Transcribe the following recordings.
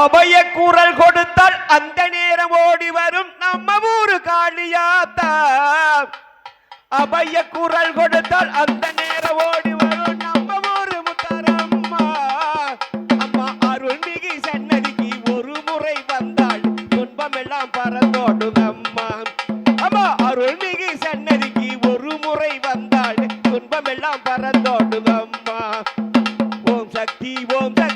அபய குரல் கொடுத்தால் அந்த நேரம் ஓடி வரும். நம்ம ஊரு காளியாத்தா. அபய குரல் கொடுத்தால் அந்த நேரம் ஓடி வரும். நம்ம ஊரு முத்தாரம்மா. அம்மா அருள்மிகு சன்னதிக்கு ஒரு முறை வந்தாள். துன்பமெல்லாம் பறந்தோடும் அம்மா அம்மா அருள்மிகு சன்னதிக்கு ஒரு முறை வந்தாள். துன்பமெல்லாம் பறந்தோடும் அம்மா ஓம் சக்தி ஓம் சக்தி.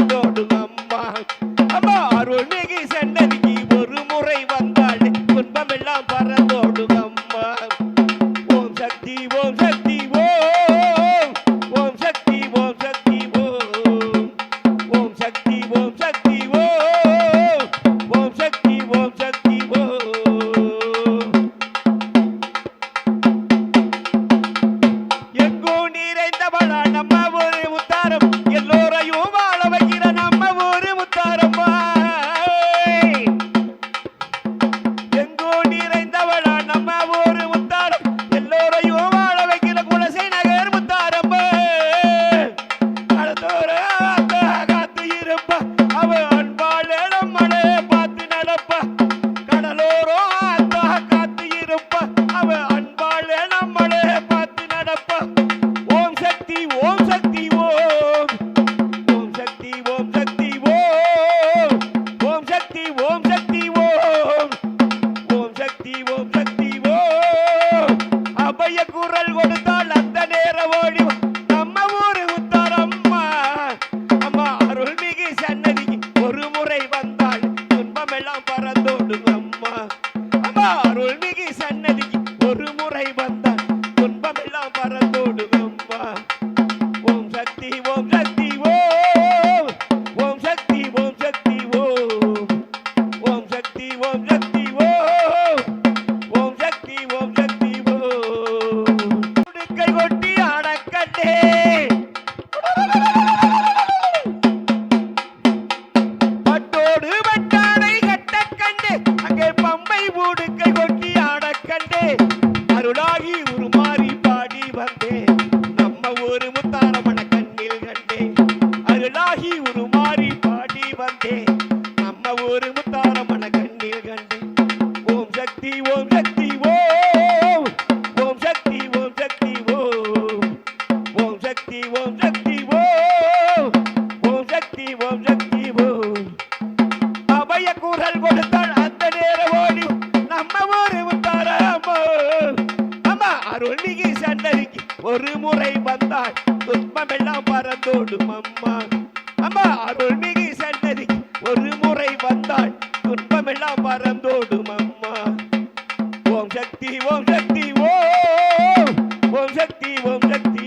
அருள்மிகு சன்னதிக்கு ஒரு முறை வந்தான். துன்பமெல்லாம் பறந்தோடும் ஓம் சக்தி ஓம் சக்தி. நம்ம ஒரு முத்தாரமண கண்ணில் கண்டேன் அருளாகி உருமாறி பாடி வந்தேன் நம்ம ஒரு முத்தாரமண கண்ணில் கண்டேன் ஓம் சக்தி ஓம் சக்தி ஓம். ஓம் சக்தி ஓம் சக்தி ஓம். ஓம் சக்தி ஓம் சக்தி ஓம். ஓம் சக்தி ஓம் சக்தி ஓம். அபய குரல் கொடுத்தால் அந்த நேரம் ஓடி. நம்ம ஊரு முத்தாரமோ அம்மா அருள்மிகு சன்னதிக்கு ஒரு முறை வந்தாள் துன்பமெல்லாம் பறந்தோடும் அம்மா. அம்மா அருள்மிகு சன்னதி ஒரு முறை வந்தாள் துன்பமெல்லாம் பறந்தோடும் அம்மா. ஓம் சக்தி ஓம் சக்தி ஓம் ஓம் சக்தி ஓம் சக்தி.